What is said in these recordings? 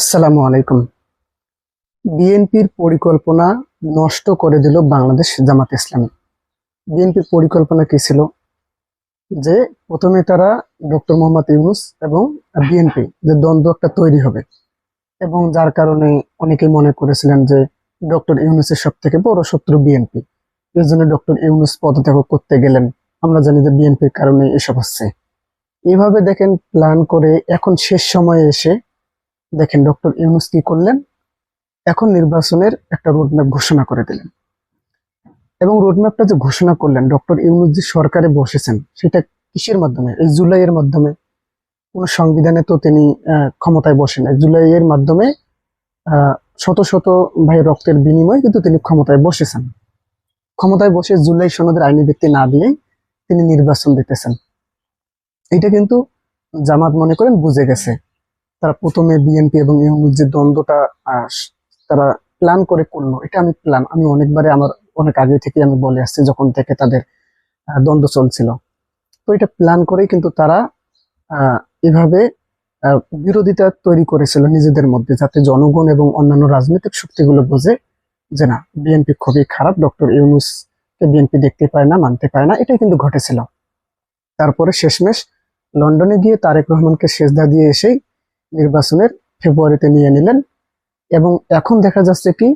আসসালামু আলাইকুম। বিএনপির পরিকল্পনা নষ্ট করে দিল বাংলাদেশ জামাত ইসলামী। বিএনপির পরিকল্পনা কি ছিল? যে প্রথমে তারা ডক্টর মোহাম্মদ ইউনুস এবং বিএনপি যে দ্বন্দ্ব একটা তৈরি হবে এবং যার কারণে অনেকেই মনে করেছিলেন যে ডক্টর ইউনুসের সব থেকে বড় শত্রু বিএনপি। এর জন্য ডক্টর ইউনুস পদত্যাগ করতে গেলেন। আমরা জানি যে বিএনপির কারণে এসব হচ্ছে। এভাবে দেখেন প্ল্যান করে এখন শেষ সময়ে এসে দেখেন, ডক্টর ইউনুস কি করলেন? এখন নির্বাচনের একটা রোডম্যাপ ঘোষণা করে দিলেন। এবং রোডম্যাপটা যে ঘোষণা করলেন, ডক্টর ইউনুস যে সরকারে বসেছেন, সেটা কিসের মাধ্যমে? এই জুলাইয়ের মাধ্যমে। কোন সংবিধানে তো তিনি ক্ষমতায় বসেন জুলাইয়ের মাধ্যমে শত শত ভাই রক্তের বিনিময়ে কিন্তু তিনি ক্ষমতায় বসেছেন। ক্ষমতায় বসে জুলাই সনদের আইনি ভিত্তি না দিয়ে তিনি নির্বাচন দিতেছেন। এটা কিন্তু জামাত মনে করেন বুঝে গেছে। তারা প্রথমে বিএনপি এবং ইউনুস যে দ্বন্দ্বটা তারা প্ল্যান করে করল, এটা আমি প্ল্যান আমি অনেকবারে আমার, অনেক আগে থেকে আমি বলে আসছি যখন থেকে তাদের দ্বন্দ্ব চলছিল। তো এটা প্ল্যান করেই কিন্তু তারা এভাবে বিরোধিতা তৈরি করেছিল নিজেদের মধ্যে যাতে জনগণ এবং অন্যান্য রাজনৈতিক শক্তিগুলো বোঝে যে না বিএনপি খুবই খারাপ, ডক্টর ইউনুসকে বিএনপি দেখতে পায় না, মানতে পায় না, এটাই কিন্তু ঘটেছিল। তারপরে শেষমেশ লন্ডনে গিয়ে তারেক রহমানকে সেজদা দিয়ে এসেই নির্বাচনের ফেব্রুয়ারিতে নিয়ে নিলেন এবং এখন দেখা যাচ্ছে কি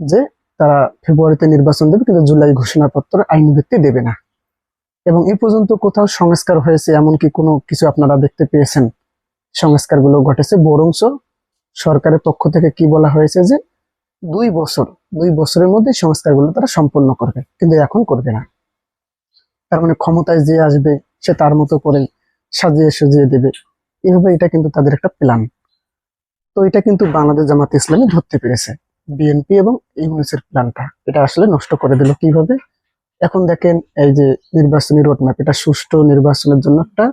যে তারা ফেব্রুয়ারিতে নির্বাচন দেবে কিন্তু জুলাই ঘোষণাপত্র আইন ভিত্তি দেবে না। এবং এ পর্যন্ত কোথাও সংস্কার হয়েছে এমন কি কোনো কিছু আপনারা দেখতে পেয়েছেন? সংস্কারগুলো ঘটেছে বরঞ্চ সরকারের পক্ষ থেকে কি বলা হয়েছে যে দুই বছর, দুই বছরের মধ্যে সংস্কারগুলো তারা সম্পন্ন করবে, কিন্তু এখন করবে না। তার মানে ক্ষমতায় যে আসবে সে তার মতো করে সাজিয়ে সাজিয়ে দেবে। এভাবে এটা কিন্তু তাদের একটা প্ল্যান তো এটা কিন্তু বাংলাদেশ জামাত ইসলামী ধরতে পেরেছে। বিএনপি এবং ইউনিসের প্ল্যানটা এটা আসলে নষ্ট করে দিল কীভাবে? এখন দেখেন এই যে নির্বাচনী রোডম্যাপ এটা সুষ্ঠু নির্বাচনের জন্য একটা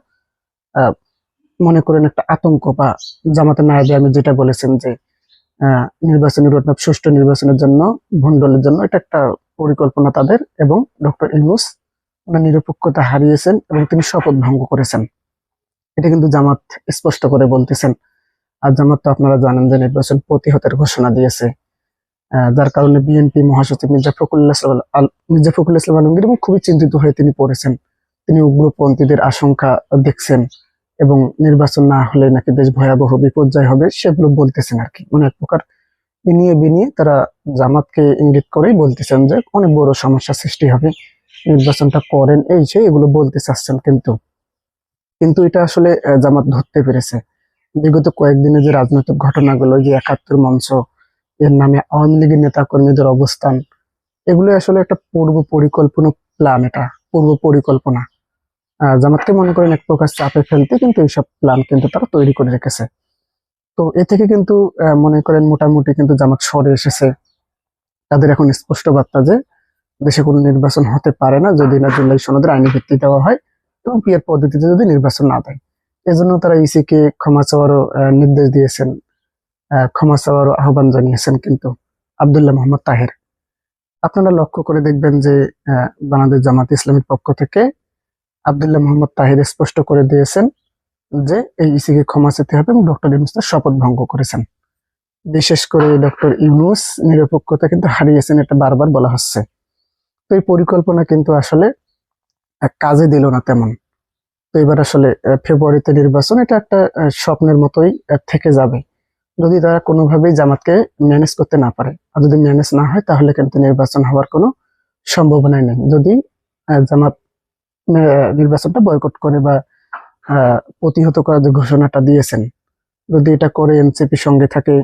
মনে করেন একটা আতঙ্ক বা জামাতের নায়বে আমি যেটা বলেছেন যে নির্বাচনী রোডম্যাপ সুষ্ঠু নির্বাচনের জন্য, ভণ্ডলের জন্য এটা একটা পরিকল্পনা তাদের এবং ডক্টর ইউনুস ওনার নিরপেক্ষতা হারিয়েছেন এবং তিনি শপথ ভঙ্গ করেছেন। এটা কিন্তু জামাত স্পষ্ট করে বলতেছেন। আর জামাত তো আপনারা জানেন যে নির্বাচন প্রতিহতের ঘোষণা দিয়েছে। যার কারণে বিএনপি মহাসচিব মির্জা ফখরুল্লাহ মির্জা ফখরুল ইসলাম আলমগীর এবং খুবই চিন্তিত হয়ে তিনি পড়েছেন। তিনি উগ্রপন্থীদের আশঙ্কা দেখছেন এবং নির্বাচন না হলে নাকি দেশ ভয়াবহ বিপর্যয় হবে সেগুলো বলতেছেন আর কি। মানে এক প্রকার বিনিয়ে বিনিয়ে তারা জামাতকে ইঙ্গিত করেই বলতেছেন যে অনেক বড় সমস্যা সৃষ্টি হবে। নির্বাচনটা করেন এই সেই এগুলো বলতে চাচ্ছেন কিন্তু কিন্তু এটা আসলে জামাত ধরতে পেরেছে। বিগত কয়েকদিনে যে রাজনৈতিক ঘটনাগুলো, যে একাত্তর মঞ্চ, এর নামে আওয়ামী লীগের নেতা কর্মীদের অবস্থান এগুলো আসলে একটা পূর্ব পরিকল্পনা প্ল্যান এটা পূর্ব পরিকল্পনা। জামাতকে মনে করেন এক প্রকার চাপে ফেলতে কিন্তু এইসব প্ল্যান কিন্তু তারা তৈরি করে রেখেছে। তো এ থেকে কিন্তু মনে করেন মোটামুটি কিন্তু জামাত সরে এসেছে। তাদের এখন স্পষ্ট বার্তা যে, দেশে কোনো নির্বাচন হতে পারে না যদি না জুলাই সনদের আইনি ভিত্তি দেওয়া হয়। এবং পিয়ার পদ্ধতিতে যদি নির্বাচন না দেয়, এজন্য তারা ইসি কে ক্ষমা চাওয়ারও নির্দেশ দিয়েছেন ক্ষমা চাওয়ারও আহ্বান জানিয়েছেন কিন্তু আবদুল্লাহ মোহাম্মদ তাহের। আপনারা লক্ষ্য করে দেখবেন যে বাংলাদেশ জামাত ইসলামের পক্ষ থেকে আবদুল্লাহ মোহাম্মদ তাহির স্পষ্ট করে দিয়েছেন যে এই ইসি কে ক্ষমা চেতে হবে এবং ডক্টর ইউনুস তার শপথ ভঙ্গ করেছেন। বিশেষ করে ডক্টর ইউনুস নিরপেক্ষতা কিন্তু হারিয়েছেন, এটা বারবার বলা হচ্ছে। তো এই পরিকল্পনা কিন্তু আসলে কাজে দিল না তেমন। তো এবার আসলে ফেব্রুয়ারিতে নির্বাচন, এটা একটা স্বপ্নের মতোই থেকে যাবে। যদি তারা কোনোভাবেই জামাতকে ম্যানেজ করতে না পারে, আর যদি ম্যানেজ না হয়, তাহলে কিন্তু নির্বাচন হওয়ার কোনো সম্ভাবনাই নেই। যদি জামাত নির্বাচনটা বয়কট করে বা প্রতিহত করার যে ঘোষণাটা দিয়েছেন, যদি এটা করে এনসিপি সঙ্গে থাকে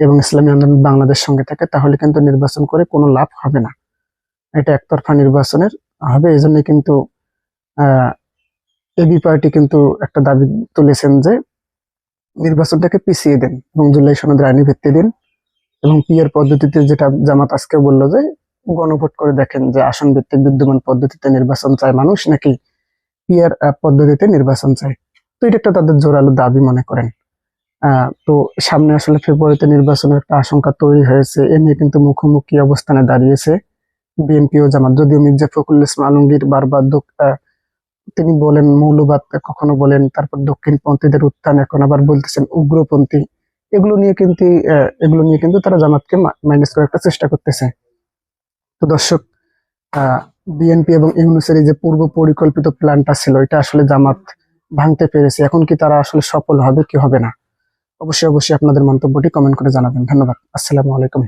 এবং ইসলামী আন্দোলন বাংলাদেশ সঙ্গে থাকে, তাহলে কিন্তু নির্বাচন করে কোনো লাভ হবে না। এটা একতরফা নির্বাচনের হবে এই জন্য কিন্তু এবি পার্টি কিন্তু একটা দাবি তুলেছেন যে নির্বাচনটাকে পিছিয়ে দেন এবং জুলাই সনদের আইনি ভিত্তি দিন এবং পিয়ার পদ্ধতিতে যেটা জামাত আজকে বলল যে গণভোট করে দেখেন যে আসন ভিত্তিক বিদ্যমান পদ্ধতিতে নির্বাচন চায় মানুষ নাকি পিয়ার পদ্ধতিতে নির্বাচন চায়। তো এটা একটা তাদের জোরালো দাবি মনে করেন। তো সামনে আসলে ফেব্রুয়ারিতে নির্বাচনের একটা আশঙ্কা তৈরি হয়েছে, এ নিয়ে কিন্তু মুখোমুখি অবস্থানে দাঁড়িয়েছে। বিএনপি ও জামাত। যদিও মির্জা ফখরুল ইসলাম আলমগীর বারবার তিনি বলেন, মৌলবাদ কখনো বলেন, তারপর দক্ষিণপন্থীদের উত্থান এখন আবার বলতেছেন উগ্রপন্থী। এগুলো নিয়ে কিন্তু এগুলো নিয়ে কিন্তু তারা জামাতকে মাইনাস করার একটা চেষ্টা করতেছে। তো দর্শক বিএনপি এবং ইউনুসের যে পূর্ব পরিকল্পিত প্ল্যানটা ছিল, এটা আসলে জামাত ভাঙতে পেরেছে। এখন কি তারা আসলে সফল হবে, কি হবে না? অবশ্যই অবশ্যই আপনাদের মন্তব্যটি কমেন্ট করে জানাবেন। ধন্যবাদ। আসসালামু আলাইকুম।